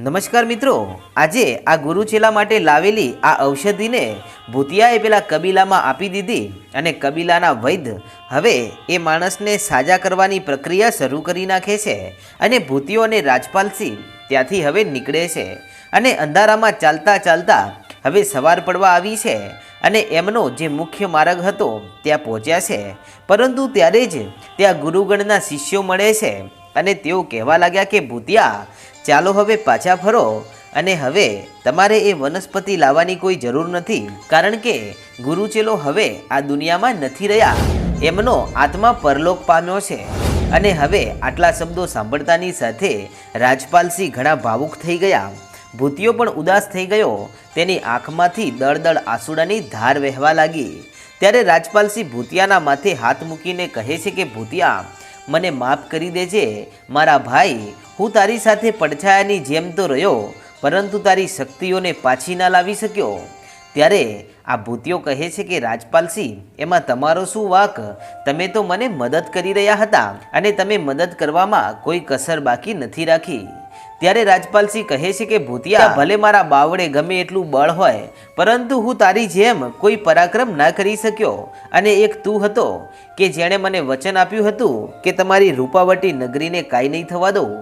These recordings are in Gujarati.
નમસ્કાર મિત્રો, આજે આ ગુરુચેલા માટે લાવેલી આ ઔષધિને ભૂતિયાએ પેલા કબીલામાં આપી દીધી અને કબીલાના વૈદ્ય હવે એ માણસને સાજા કરવાની પ્રક્રિયા શરૂ કરી નાખે છે અને ભૂતિયો અને રાજપાલસિંહ ત્યાંથી હવે નીકળે છે અને અંધારામાં ચાલતા ચાલતા હવે સવાર પડવા આવી છે અને એમનો જે મુખ્ય માર્ગ હતો, ત્યાં પહોંચ્યા છે. પરંતુ ત્યારે જ ત્યાં ગુરુગણના શિષ્યો મળે છે અને તેઓ કહેવા લાગ્યા કે, ભૂતિયા, ચાલો હવે પાછા ફરો અને હવે તમારે એ વનસ્પતિ લાવવાની કોઈ જરૂર નથી, કારણ કે ગુરુચેલો હવે આ દુનિયામાં નથી રહ્યા. એમનો આત્મા પરલોક પામ્યો છે અને હવે આટલા શબ્દો સાંભળતાની સાથે રાજપાલસિંહ ઘણા ભાવુક થઈ ગયા. ભૂતિયો પણ ઉદાસ થઈ ગયો. તેની આંખમાંથી દળદળ આંસુડાની ધાર વહેવા લાગી. ત્યારે રાજપાલસિંહ ભૂતિયાના માથે હાથ મૂકીને કહે છે કે, ભૂતિયા મને માફ કરી દેજે. મારા ભાઈ, હું તારી સાથે પડછાયાની જેમ તો રહ્યો, પરંતુ તારી શક્તિઓને પાછી ના લાવી શક્યો. ત્યારે આ ભૂતિયો કહે છે કે, રાજપાલસિંહ, એમાં તમારો શું વાક? તમે તો મને મદદ કરી રહ્યા હતા, અને તમે મદદ કરવામાં કોઈ કસર બાકી નથી રાખી. ત્યારે રાજપાલસિંહ કહે છે કે ભૂતિયા ભલે મારા બાવડે ગમે એટલું બળ હોય પરંતુ હું તારી જેમ કોઈ પરાક્રમ ના કરી શક્યો. અને એક તું હતો કે જેણે મને વચન આપ્યું હતું કે તમારી રૂપાવટી નગરીને કાંઈ નહીં થવા દઉં.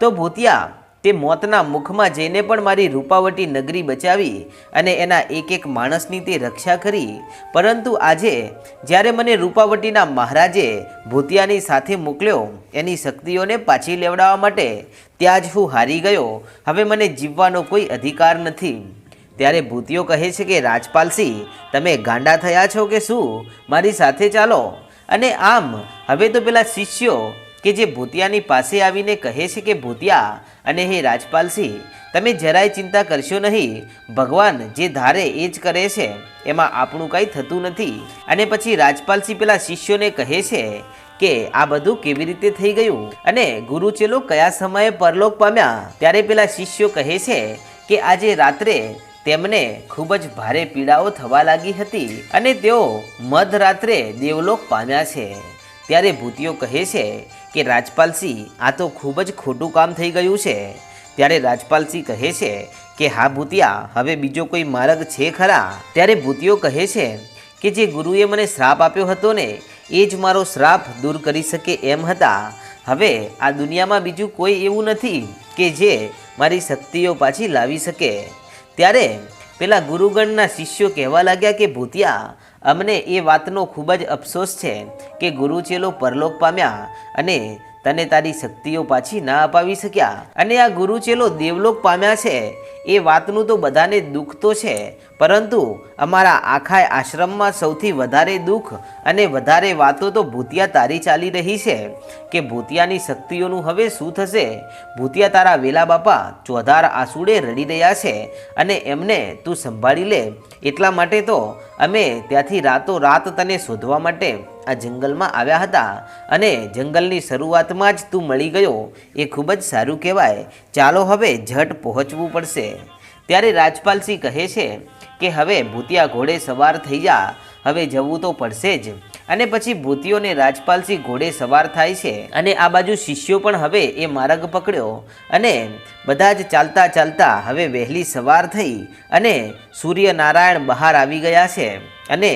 તો ભૂતિયા તે મોતના મુખમાં જઈને પણ મારી રૂપાવટી નગરી બચાવી અને એના એક એક માણસની તે રક્ષા કરી. પરંતુ આજે, જ્યારે મને રૂપાવટીના મહારાજે ભૂતિયાની સાથે મોકલ્યો, એની શક્તિઓને પાછી લેવડાવવા માટે, ત્યાં જ હું હારી ગયો. હવે મને જીવવાનો કોઈ અધિકાર નથી. ત્યારે ભૂતિયો કહે છે કે, રાજપાલસિંહ, તમે ગાંડા થયા છો કે શું? મારી સાથે ચાલો. અને આમ, હવે તો પેલા શિષ્યો કે જે ભૂતિયાની પાસે આવીને કહે છે કે, ભૂતિયા અને હે રાજપાલસિંહ, તમે જરાય ચિંતા કરશો નહીં. ભગવાન જે ધારે એ જ કરે છે. એમાં આપણું કાંઈ થતું નથી. અને પછી રાજપાલસિંહ પેલા શિષ્યોને કહે છે કે, આ બધું કેવી રીતે થઈ ગયું? અને ગુરુચેલો કયા સમયે પરલોક પામ્યા? ત્યારે પેલા શિષ્યો કહે છે કે, આજે રાત્રે તેમને ખૂબ જ ભારે પીડાઓ થવા લાગી હતી અને તેઓ મધરાત્રે દેવલોક પામ્યા છે. ત્યારે ભૂતિયો કહે છે કે, રાજપાલસિંહ, આ તો ખૂબ જ ખોટું કામ થઈ ગયું છે. ત્યારે રાજપાલસિંહ કહે છે કે, હા ભૂતિયા, હવે બીજો કોઈ માર્ગ છે ખરા? ત્યારે ભૂતિયો કહે છે કે, જે ગુરુએ મને શ્રાપ આપ્યો હતો ને, એ જ મારો શ્રાપ દૂર કરી શકે એમ હતા. હવે આ દુનિયામાં બીજું કોઈ એવું નથી કે જે મારી શક્તિઓ પાછી લાવી શકે. ત્યારે પેલા ગુરુગણના શિષ્યો કહેવા લાગ્યા કે, ભૂતિયા, અમને એ વાતનો ખૂબ જ અફસોસ છે કે ગુરુચેલો પરલોક પામ્યા અને તને તારી શક્તિઓ પાછી ના અપાવી શક્યા. અને આ ગુરુચેલો દેવલોક પામ્યા છે. એ વાતનું તો બધાને દુઃખ તો છે. પરંતુ અમારા આખા આશ્રમમાં સૌથી વધારે દુઃખ અને વધારે વાતો તો ભૂતિયા તારી ચાલી રહી છે કે ભૂતિયાની શક્તિઓનું હવે શું થશે? ભૂતિયા તારા વેલા બાપા ચોધાર આંસુડે રડી રહ્યા છે અને એમને તું સંભાળી લે. એટલા માટે તો અમે ત્યાંથી રાતો રાત તને શોધવા માટે આ જંગલમાં આવ્યા હતા અને જંગલની શરૂઆતમાં જ તું મળી ગયો એ ખૂબ જ સારું કહેવાય. ચાલો હવે ઝટ પહોંચવું પડશે. ત્યારે રાજપાલસિંહ કહે છે કે હવે ભૂતિયા ઘોડે સવાર થઈ જા. હવે જવું તો પડશે જ. અને પછી ભૂતિયોને રાજપાલસિંહ ઘોડે સવાર થાય છે. અને આ બાજુ શિષ્યો પણ હવે એ માર્ગ પકડ્યો. અને બધા જ ચાલતા ચાલતા હવે વહેલી સવાર થઈ અને સૂર્યનારાયણ બહાર આવી ગયા છે. અને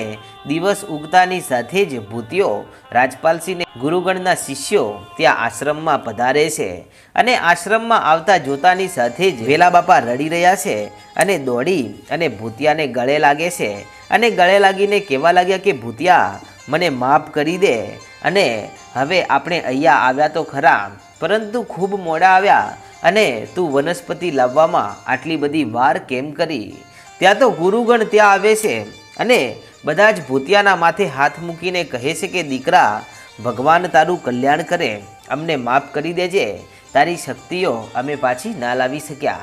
દિવસ ઉગતાની સાથે જ ભૂતિયો રાજપાલસિંહને ગુરુગણના શિષ્યો ત્યાં આશ્રમમાં પધારે છે અને આશ્રમમાં આવતા જોતાની સાથે જ વેલા બાપા રડી રહ્યા છે અને દોડી અને ભૂતિયાને ગળે લાગે છે અને ગળે લાગીને કહેવા લાગ્યા કે, ભૂતિયા, મને માફ કરી દે અને હવે આપણે અહીંયા આવ્યા તો ખરા, પરંતુ ખૂબ મોડા આવ્યા અને તું વનસ્પતિ લાવવામાં આટલી બધી વાર કેમ કરી? ત્યાં તો ગુરુગણ ત્યાં આવે છે અને બધા જ ભૂતિયાના માથે હાથ મૂકીને કહે છે કે, દીકરા, ભગવાન તારું કલ્યાણ કરે. અમને માફ કરી દેજે. તારી શક્તિઓ અમે પાછી ના લાવી શક્યા.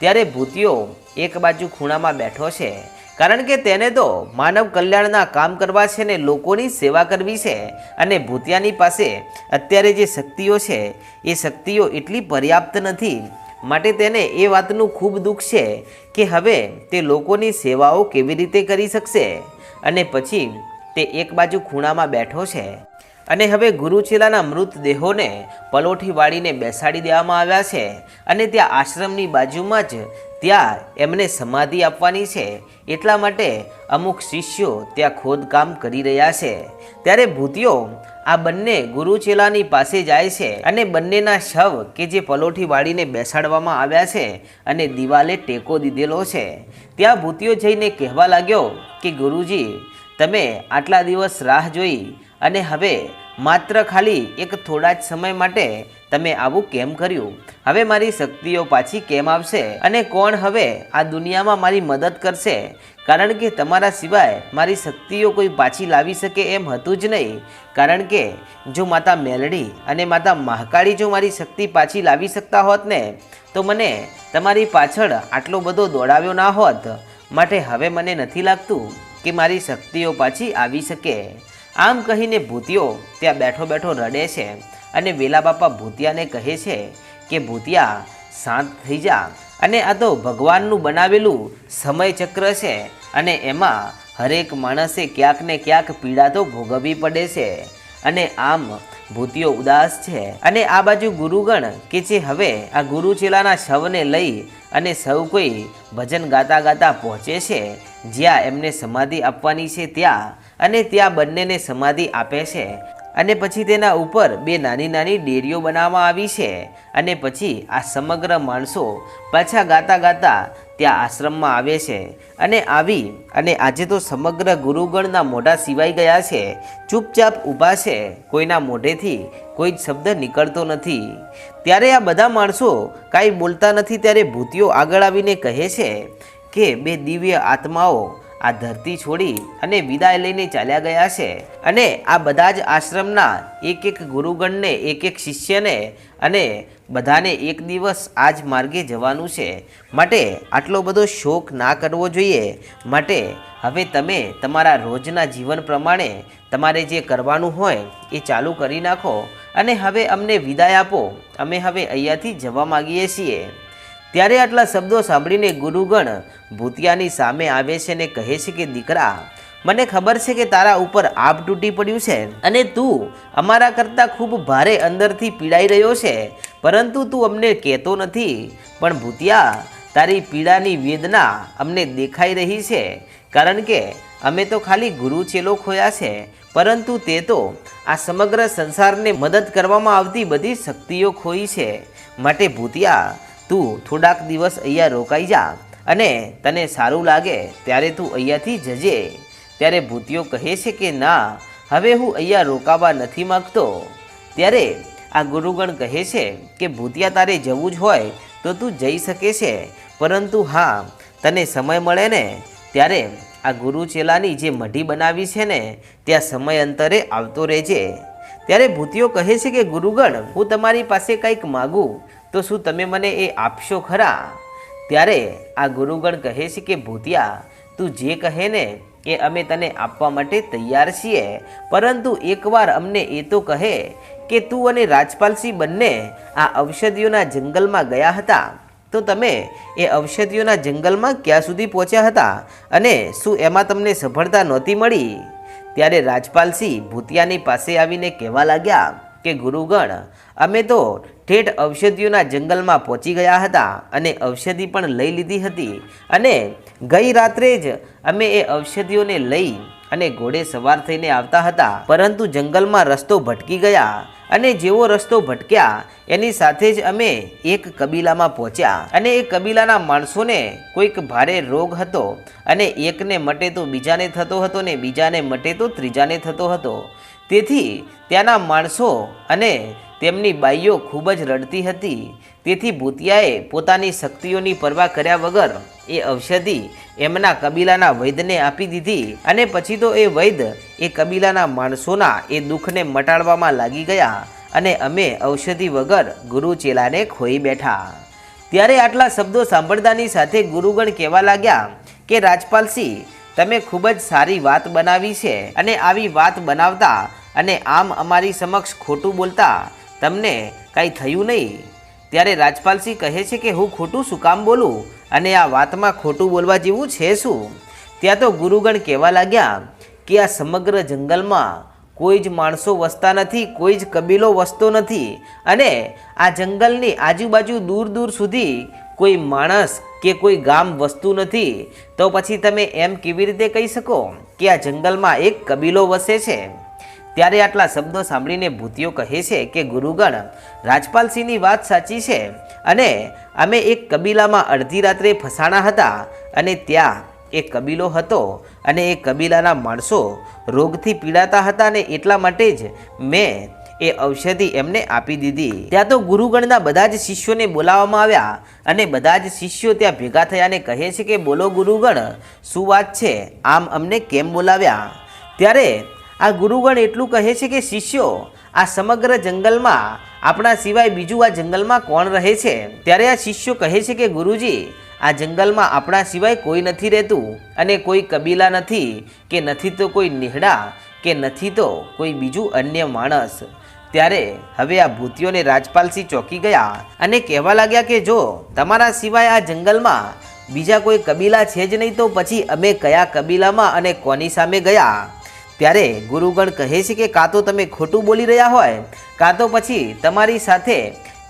ત્યારે ભૂતિયો એક બાજુ ખૂણામાં બેઠો છે. કારણ કે તેને તો માનવ કલ્યાણના કામ કરવા છે ને લોકોની સેવા કરવી છે. અને ભૂતિયાની પાસે અત્યારે જે શક્તિઓ છે, એ શક્તિઓ એટલી પર્યાપ્ત નથી માટે તેને એ વાતનું ખૂબ દુઃખ છે કે હવે તે લોકોની સેવાઓ કેવી રીતે કરી શકશે? અને પછી તે એક બાજુ ખૂણામાં બેઠો છે. અને હવે ગુરુચેલાના મૃતદેહોને પલોઠી વાળીને બેસાડી દેવામાં આવ્યા છે અને ત્યાં આશ્રમની બાજુમાં જ ત્યાં એમને સમાધિ આપવાની છે. એટલા માટે અમુક શિષ્યો ત્યાં ખોદકામ કરી રહ્યા છે. ત્યારે ભૂતિઓ આ બંને ગુરુચેલાની પાસે જાય છે અને બંનેના શવ કે જે પલોઠી વાળીને બેસાડવામાં આવ્યા છે અને દિવાલે ટેકો દીધેલો છે. ત્યાં ભૂતિઓ જઈને કહેવા લાગ્યો કે, ગુરુજી, તમે આટલા દિવસ રાહ જોઈ અને હવે માત્ર ખાલી એક થોડા જ સમય માટે તમે આવું કેમ કર્યું? હવે મારી શક્તિઓ પાછી કેમ આવશે? અને કોણ હવે આ દુનિયામાં મારી મદદ કરશે? કારણ કે તમારા સિવાય મારી શક્તિઓ કોઈ પાછી લાવી શકે એમ હતું જ નહીં. કારણ કે જો માતા મેલડી અને માતા મહાકાળી જો મારી શક્તિ પાછી લાવી શકતા હોત ને, તો મને તમારી પાછળ આટલો બધો દોડાવ્યો ના હોત. માટે હવે મને નથી લાગતું કે મારી શક્તિઓ પાછી આવી શકે. આમ કહીને ભૂતિયો ત્યાં બેઠો બેઠો રડે છે અને વેલા બાપા ભૂતિયાને કહે છે કે, ભૂતિયા, શાંત થઈ જા. અને આ તો ભગવાનનું બનાવેલું સમય ચક્ર છે અને એમાં હરેક માણસે ક્યાંક ને ક્યાંક પીડા તો ભોગવવી પડે છે. અને આમ ભૂતિઓ ઉદાસ છે. અને આ બાજુ ગુરુગણ કે જે હવે આ ગુરુચેલાના શવને લઈ અને સૌ કોઈ ભજન ગાતા ગાતા પહોંચે છે, જ્યાં એમને સમાધિ આપવાની છે ત્યાં અને ત્યાં બંનેને સમાધિ આપે છે. અને પછી તેના ઉપર બે નાની નાની ડેરીઓ બનાવવામાં આવી છે. અને પછી આ સમગ્ર માણસો પાછા ગાતા ગાતા ત્યાં આશ્રમમાં આવે છે. અને આવી અને આજે તો સમગ્ર ગુરુગણના મોઢા સિવાય ગયા છે. ચૂપચાપ ઊભા છે. કોઈના મોઢેથી કોઈ જ શબ્દ નીકળતો નથી. ત્યારે આ બધા માણસો કાંઈ બોલતા નથી. ત્યારે ભૂતિઓ આગળ આવીને કહે છે કે બે દિવ્ય આત્માઓ આ ધરતી છોડી અને વિદાય લઈને ચાલ્યા ગયા છે. અને આ બધા જ આશ્રમના એક એક ગુરુગણને એક એક શિષ્યને અને બધાને એક દિવસ આ જ માર્ગે જવાનું છે. માટે આટલો બધો શોક ના કરવો જોઈએ. માટે હવે તમે તમારા રોજના જીવન પ્રમાણે તમારે જે કરવાનું હોય એ ચાલુ કરી નાખો. અને હવે અમને વિદાય આપો. અમે હવે અહીંયાથી જવા માગીએ છીએ. ત્યારે આટલા શબ્દો સાંભળીને ગુરુગણ ભૂતિયાની સામે આવે છે ને કહે છે કે, દીકરા, મને ખબર છે કે તારા ઉપર આપ તૂટી પડ્યું છે અને તું અમારા કરતાં ખૂબ ભારે અંદરથી પીડાઈ રહ્યો છે, પરંતુ તું અમને કહેતો નથી. પણ ભૂતિયા, તારી પીડાની વેદના અમને દેખાઈ રહી છે, કારણ કે અમે તો ખાલી ગુરુ ચેલો ખોયા છે, પરંતુ તે તો આ સમગ્ર સંસારને મદદ કરવામાં આવતી બધી શક્તિઓ ખોઈ છે. માટે ભૂતિયા તું થોડાક દિવસ અહીંયા રોકાઈ જા અને તને સારું લાગે ત્યારે તું અહીંયાથી જજે. ત્યારે ભૂતિયો કહે છે કે ના, હવે હું અહીંયા રોકાવા નથી માગતો. ત્યારે આ ગુરુગણ કહે છે કે ભૂતિયા તારે જવું જ હોય તો તું જઈ શકે છે, પરંતુ હા, તને સમય મળે ને? ત્યારે આ ગુરુ ચેલાની જે મઢી બનાવી છે ને, ત્યાં સમય અંતરે આવતો રહેજે. ત્યારે ભૂતિયો કહે છે કે, ગુરુગણ, હું તમારી પાસે કંઈક માગું. તો શું તમે મને એ આપશો ખરા? ત્યારે આ ગુરુગણ કહે છે કે, ભૂતિયા, તું જે કહે ને, એ અમે તને આપવા માટે તૈયાર છીએ. પરંતુ એકવાર અમને એ તો કહે કે, તું અને રાજપાલસિંહ બંને આ ઔષધિઓના જંગલમાં ગયા હતા. તો તમે એ ઔષધિઓના જંગલમાં ક્યાં સુધી પહોંચ્યા હતા? અને શું એમાં તમને સફળતા નહોતી મળી? ત્યારે રાજપાલસિંહ ભૂતિયાની પાસે આવીને કહેવા લાગ્યા કે, ગુરુગણ, અમે તો ઠેઠ ઔષધિઓના જંગલમાં પહોંચી ગયા હતા અને ઔષધિ પણ લઈ લીધી હતી અને ગઈ રાત્રે જ અમે એ ઔષધિઓને લઈ અને ઘોડે સવાર થઈને આવતા હતા. પરંતુ જંગલમાં રસ્તો ભટકી ગયા અને જેવો રસ્તો ભટક્યા, એની સાથે જ અમે એક કબીલામાં પહોંચ્યા. અને એ કબીલાના માણસોને કોઈક ભારે રોગ હતો અને એકને મટે તો બીજાને થતો હતો ને બીજાને મટે તો ત્રીજાને થતો હતો. તેથી ત્યાંના માણસો અને તેમની બાઈઓ ખૂબ જ રડતી હતી. તેથી ભૂતિયાએ પોતાની શક્તિઓની પરવા કર્યા વગર એ ઔષધિ એમના કબીલાના વૈદ્યને આપી દીધી અને પછી તો એ વૈદ્ય એ કબીલાના માણસોના એ દુઃખને મટાડવામાં લાગી ગયા અને અમે ઔષધિ વગર ગુરુ ચેલાને ખોઈ બેઠા. ત્યારે આટલા શબ્દો સાંભળતાની સાથે ગુરુગણ કહેવા લાગ્યા કે, રાજપાલસિંહ, તમે ખૂબ જ સારી વાત બનાવી છે અને આવી વાત બનાવતા અને આમ અમારી સમક્ષ ખોટું બોલતા તમને કાંઈ થયું નહીં? ત્યારે રાજપાલસિંહ કહે છે કે હું ખોટું શું કામ બોલું? અને આ વાતમાં ખોટું બોલવા જેવું છે શું? ત્યાં તો ગુરુગણ કહેવા લાગ્યા કે આ સમગ્ર જંગલમાં કોઈ જ માણસો વસતા નથી, કોઈ જ કબીલો વસતો નથી. અને આ જંગલની આજુબાજુ દૂર દૂર સુધી કોઈ માણસ કે કોઈ ગામ વસતું નથી. તો પછી તમે એમ કેવી રીતે કહી શકો કે આ જંગલમાં એક કબીલો વસે છે? ત્યારે આટલા શબ્દો સાંભળીને ભૂતિઓ કહે છે કે, ગુરુગણ, રાજપાલસિંહની વાત સાચી છે અને અમે એક કબીલામાં અડધી રાત્રે ફસાણા હતા અને ત્યાં એક કબીલો હતો અને એ કબીલાના માણસો રોગથી પીડાતા હતા અને એટલા માટે જ મેં એ ઔષધિ એમને આપી દીધી. ત્યાં તો ગુરુગણના બધા જ શિષ્યોને બોલાવવામાં આવ્યા અને બધા જ શિષ્યો ત્યાં ભેગા થયા અને કહે છે કે, બોલો ગુરુગણ, શું વાત છે? આમ અમને કેમ બોલાવ્યા? ત્યારે આ ગુરુગણ એટલું કહે છે કે, શિષ્યો, આ સમગ્ર જંગલમાં, આપણા સિવાય બીજું આ જંગલમાં કોણ રહે છે? ત્યારે આ શિષ્યો કહે છે કે, ગુરુજી, આ જંગલમાં આપણા સિવાય કોઈ નથી રહેતું અને કોઈ કબીલા નથી, કે નથી તો કોઈ નિહડા, કે નથી તો કોઈ બીજું અન્ય માણસ. ત્યારે હવે આ ભૂતિઓને રાજપાલસિંહ ચોંકી ગયા અને કહેવા લાગ્યા કે, જો તમારા સિવાય આ જંગલમાં બીજા કોઈ કબીલા છે જ નહીં, તો પછી અમે કયા કબીલામાં અને કોની સામે ગયા? ત્યારે ગુરુગણ કહે છે કે કાં તો તમે ખોટું બોલી રહ્યા હોય, કાં તો પછી તમારી સાથે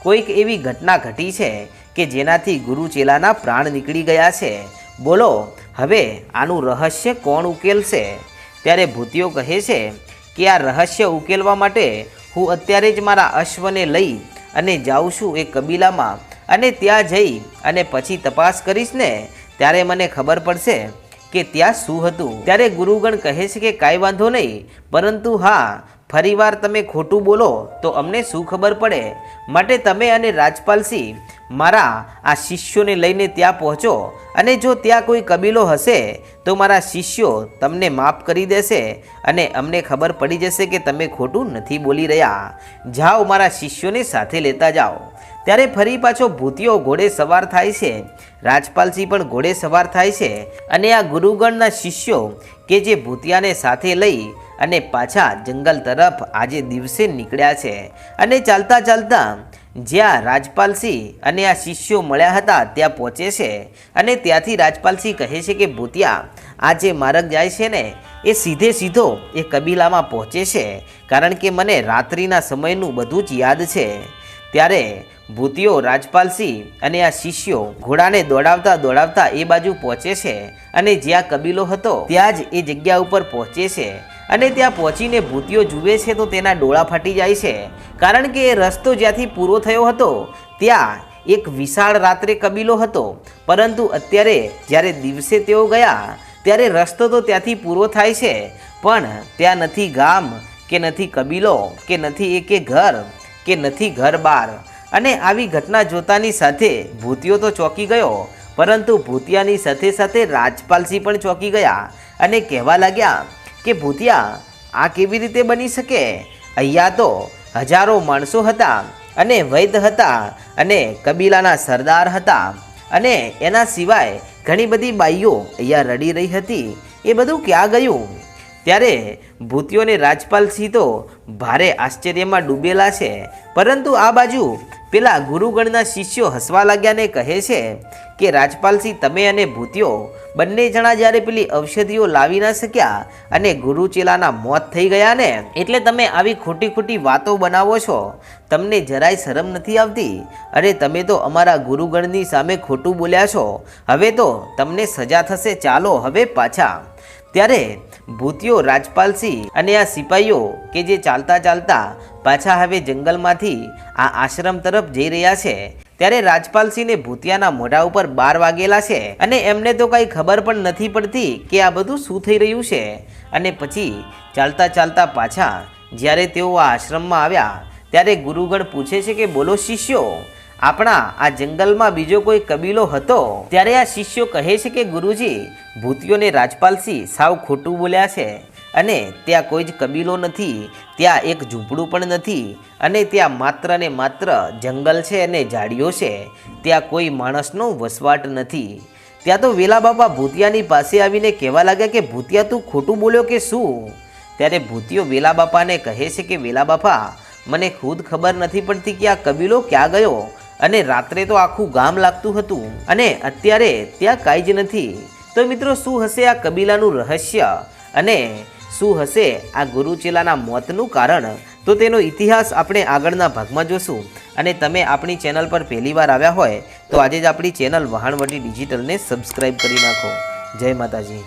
કોઈક એવી ઘટના ઘટી છે કે જેનાથી ગુરુ ચેલાના પ્રાણ નીકળી ગયા છે. બોલો, હવે આનું રહસ્ય કોણ ઉકેલશે? ત્યારે ભૂતિઓ કહે છે કે આ રહસ્ય ઉકેલવા માટે હું અત્યારે જ મારા અશ્વને લઈ અને જાઉં છું એ કબીલામાં અને ત્યાં જઈ અને પછી તપાસ કરીશ ને, ત્યારે મને ખબર પડશે કે ત્યાં શું હતું? ત્યારે ગુરુગણ કહે છે કે કાંઈ વાંધો નહીં, પરંતુ હા, ફરીવાર તમે ખોટું બોલો તો અમને શું ખબર પડે? માટે તમે અને રાજપાલસિંહ મારા આ શિષ્યોને લઈને ત્યાં પહોંચો અને જો ત્યાં કોઈ કબીલો હશે તો મારા શિષ્યો તમને માફ કરી દેશે અને અમને ખબર પડી જશે કે તમે ખોટું નથી બોલી રહ્યા. જાઓ મારા શિષ્યોને સાથે લેતા જાઓ. ત્યારે ફરી પાછો ભૂતિયો ઘોડે સવાર થાય છે. રાજપાલસિંહ પણ ઘોડે સવાર થાય છે અને આ ગુરુગણના શિષ્યો કે જે ભૂતિયાને સાથે લઈ અને પાછા જંગલ તરફ આજે દિવસે નીકળ્યા છે. અને ચાલતા ચાલતા જ્યાં રાજપાલસિંહ અને આ શિષ્યો મળ્યા હતા ત્યાં પહોંચે છે. અને ત્યાંથી રાજપાલસિંહ કહે છે કે, ભૂતિયા આ જે માર્ગ જાય છે ને, એ સીધે સીધો એ કબીલામાં પહોંચે છે. કારણ કે મને રાત્રિના સમયનું બધું જ યાદ છે. ત્યારે ભૂતિઓ રાજપાલસિંહ અને આ શિષ્યો ઘોડાને દોડાવતા દોડાવતા એ બાજુ પહોંચે છે અને જ્યાં કબીલો હતો, ત્યાં જ એ જગ્યા ઉપર પહોંચે છે અને ત્યાં પહોંચીને ભૂતિઓ જુએ છે તો તેના ડોળા ફાટી જાય છે. કારણ કે એ રસ્તો જ્યાંથી પૂરો થયો હતો, ત્યાં એક વિશાળ રાત્રે કબીલો હતો. પરંતુ અત્યારે જ્યારે દિવસે તેઓ ગયા, ત્યારે રસ્તો તો ત્યાંથી પૂરો થાય છે, પણ ત્યાં નથી ગામ, કે નથી કબીલો, કે નથી એકે ઘર, કે નથી ઘર બાર અને આવી ઘટના જોતાની સાથે ભૂતિયો તો ચોંકી ગયો, પરંતુ ભૂતિયાની સાથે સાથે રાજપાલસિંહ પણ ચોંકી ગયા અને કહેવા લાગ્યા કે, ભૂતિયા, આ કેવી રીતે બની શકે? અહીંયા તો હજારો માણસો હતા અને વૈદ હતા અને કબીલાના સરદાર હતા અને એના સિવાય ઘણી બધી બાઈઓ અહીંયા રડી રહી હતી. એ બધું ક્યાં ગયું? ત્યારે ભૂતિયોને રાજપાલસિંહ તો ભારે આશ્ચર્યમાં ડૂબેલા છે. પરંતુ આ બાજુ પેલા ગુરુગણના શિષ્યો હસવા લાગ્યાને કહે છે કે રાજપાલસિંહ તમે અને ભૂતિયો બંને જણા જ્યારે પેલી ઔષધિઓ લાવી ના શક્યા અને ગુરુ ચેલાના મોત થઈ ગયા ને, એટલે તમે આવી ખોટી ખોટી વાતો બનાવો છો. તમને જરાય શરમ નથી આવતી? અરે, તમે તો અમારા ગુરુગણની સામે ખોટું બોલ્યા છો. હવે તો તમને સજા થશે, ચાલો હવે પાછા. ત્યારે ભૂતિયો રાજપાલસિંહ અને આ સિપાહીઓ કે જે ચાલતા ચાલતા પાછા હવે જંગલમાંથી આ આશ્રમ તરફ જઈ રહ્યા છે, ત્યારે રાજપાલસિંહને ભૂતિયાના મોઢા ઉપર બાર વાગેલા છે અને એમને તો કાંઈ ખબર પણ નથી પડતી કે આ બધું શું થઈ રહ્યું છે. અને પછી ચાલતા ચાલતા પાછા જ્યારે તેઓ આ આશ્રમમાં આવ્યા, ત્યારે ગુરુગણ પૂછે છે કે બોલો શિષ્યો આપણા આ જંગલમાં બીજો કોઈ કબીલો હતો? ત્યારે આ શિષ્યો કહે છે કે ગુરુજી ભૂતિયોને રાજપાલસિંહ સાવ ખોટું બોલ્યા છે અને ત્યાં કોઈ જ કબીલો નથી, ત્યાં એક ઝૂંપડું પણ નથી અને ત્યાં માત્ર ને માત્ર જંગલ છે અને ઝાડીઓ છે. ત્યાં કોઈ માણસનો વસવાટ નથી. ત્યાં તો વેલા બાપા ભૂતિયાની પાસે આવીને કહેવા લાગ્યા કે, ભૂતિયા, તું ખોટું બોલ્યો કે શું? ત્યારે ભૂતિયો વેલા બાપાને કહે છે કે, વેલા બાપા, મને ખુદ ખબર નથી પડતી કે આ કબીલો ક્યાં ગયો? અને રાત્રે તો આખું ગામ લાગતું હતું. અને અત્યારે ત્યાં કાંઈ જ નથી. તો મિત્રો, શું હશે આ કબીલાનું રહસ્ય? અને શું હશે આ ગુરુચેલાના મોતનું કારણ? તો તેનો ઇતિહાસ આપણે આગળના ભાગમાં જોશું. અને તમે આપણી ચેનલ પર પહેલીવાર આવ્યા હોય, તો આજે જ આપણી ચેનલ વહાણવટી ડિજિટલને સબસ્ક્રાઈબ કરી નાખો. જય માતાજી.